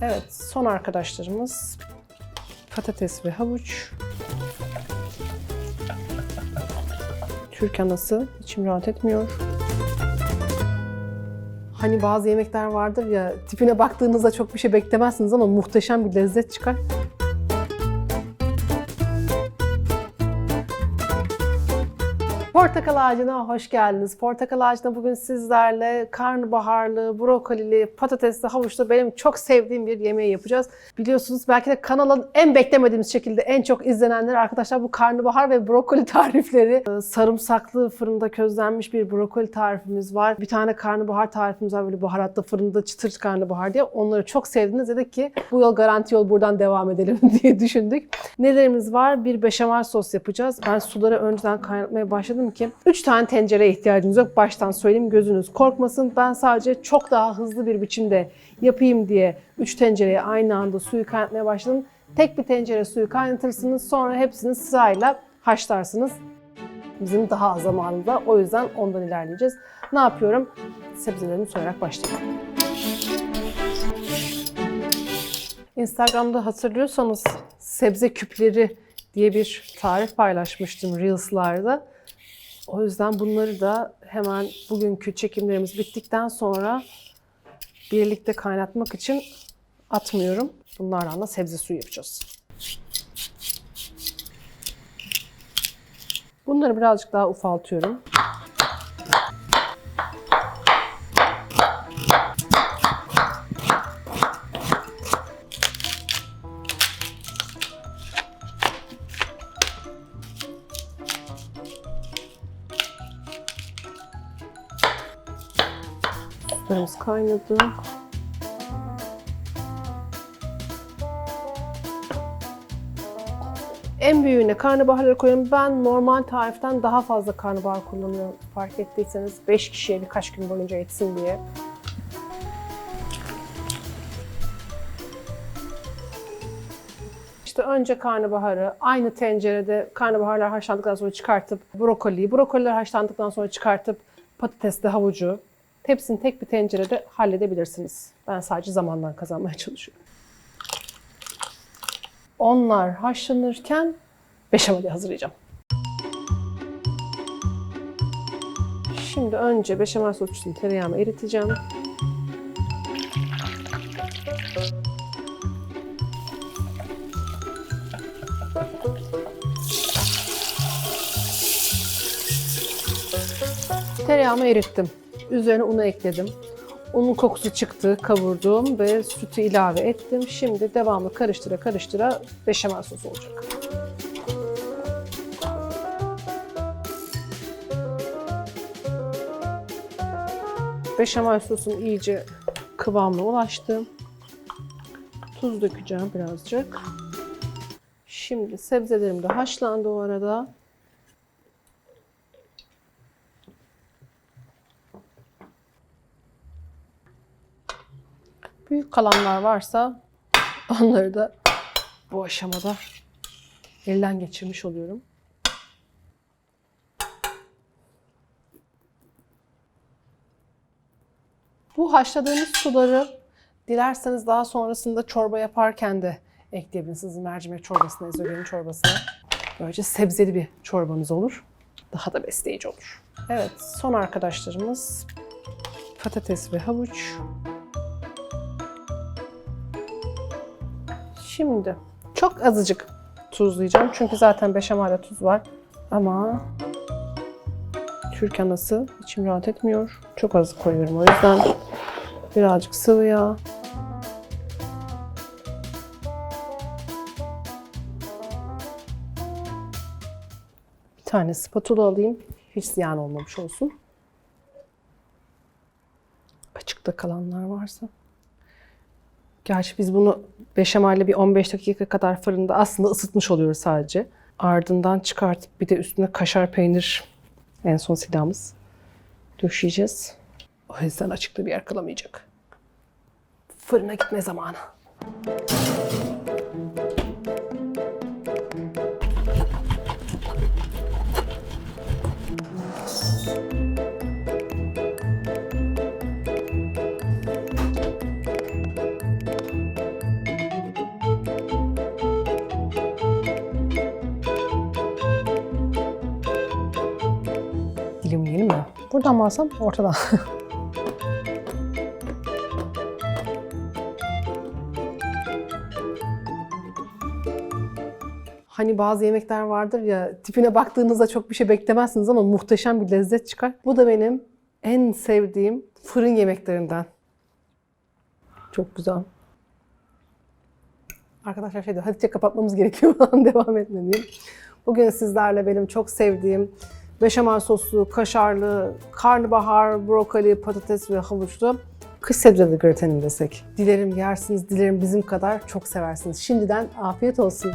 Evet, son arkadaşlarımız patates ve havuç. Türk anası içim rahat etmiyor. Hani bazı yemekler vardır ya tipine baktığınızda çok bir şey beklemezsiniz ama muhteşem bir lezzet çıkar. Portakal ağacına hoş geldiniz. Portakal ağacına bugün sizlerle karnabaharlı, brokolili, patatesli, havuçlu benim çok sevdiğim bir yemeği yapacağız. Biliyorsunuz belki de kanalın en beklemediğimiz şekilde en çok izlenenler arkadaşlar bu karnabahar ve brokoli tarifleri. Ee, Sarımsaklı fırında közlenmiş bir brokoli tarifimiz var. Bir tane karnabahar tarifimiz var böyle baharatlı fırında çıtır karnabahar diye. Onları çok sevdiniz. Dedik ki bu yol garanti yol buradan devam edelim diye düşündük. Nelerimiz var? Bir beşamel sos yapacağız. Ben suları önceden kaynatmaya başladım ki 3 tane tencereye ihtiyacınız yok. Baştan söyleyeyim gözünüz korkmasın. Ben sadece çok daha hızlı bir biçimde yapayım diye 3 tencereye aynı anda suyu kaynatmaya başladım. Tek bir tencere suyu kaynatırsınız. Sonra hepsini sırayla haşlarsınız. Bizim daha az zamanında. O yüzden ondan ilerleyeceğiz. Ne yapıyorum? Sebzelerimi soyarak başlayalım. Instagram'da hatırlıyorsanız sebze küpleri diye bir tarif paylaşmıştım Reels'larda. O yüzden bunları da hemen bugünkü çekimlerimiz bittikten sonra birlikte kaynatmak için atmıyorum. Bunlardan da sebze suyu yapacağız. Bunları birazcık daha ufaltıyorum. Sularımız kaynadı. En büyüğüne karnabaharları koyuyorum. Ben normal tariften daha fazla karnabahar kullanıyorum. Fark ettiyseniz 5 kişiye birkaç gün boyunca yetsin diye. İşte önce karnabaharı aynı tencerede karnabaharlar haşlandıktan sonra çıkartıp brokoliyi, brokoliler haşlandıktan sonra çıkartıp patatesli havucu hepsini tek bir tencerede halledebilirsiniz. Ben sadece zamandan kazanmaya çalışıyorum. Onlar haşlanırken beşameli hazırlayacağım. Şimdi önce beşamel sos için tereyağımı eriteceğim. Tereyağımı erittim. Üzerine unu ekledim. Unun kokusu çıktı, kavurdum ve sütü ilave ettim. Şimdi devamlı karıştıra karıştıra beşamel sos olacak. Beşamel sosum iyice kıvamına ulaştı. Tuz dökeceğim birazcık. Şimdi sebzelerim de haşlandı o arada. Büyük kalanlar varsa onları da bu aşamada elden geçirmiş oluyorum. Bu haşladığımız suları dilerseniz daha sonrasında çorba yaparken de ekleyebilirsiniz. Mercimek çorbasına, ezogelin çorbasına. Böylece sebzeli bir çorbanız olur. Daha da besleyici olur. Evet, son arkadaşlarımız patates ve havuç. Şimdi çok azıcık tuzlayacağım. Çünkü zaten beşamelde tuz var. Ama Türk anası içim rahat etmiyor. Çok az koyuyorum o yüzden. Birazcık sıvı yağ. Bir tane spatula alayım. Hiç ziyan olmamış olsun. Açıkta kalanlar varsa. Gerçi biz bunu beşamelle bir 15 dakika kadar fırında aslında ısıtmış oluyoruz sadece. Ardından çıkartıp bir de üstüne kaşar peynir en son silahımız döşeyeceğiz. O yüzden açıkta bir yer kalamayacak. Fırına gitme zamanı. Dilimleyelim mi? Buradan mı alsam? Ortadan. Hani bazı yemekler vardır ya tipine baktığınızda çok bir şey beklemezsiniz ama muhteşem bir lezzet çıkar. Bu da benim en sevdiğim fırın yemeklerinden. Çok güzel. Arkadaşlar şey diyor, hadi kapatmamız gerekiyor falan devam etmeliyim. Bugün sizlerle benim çok sevdiğim beşamel soslu, kaşarlı, karnabahar, brokoli, patates ve havuçlu kış sebzeli gratenim desek. Dilerim yersiniz, dilerim bizim kadar çok seversiniz. Şimdiden afiyet olsun.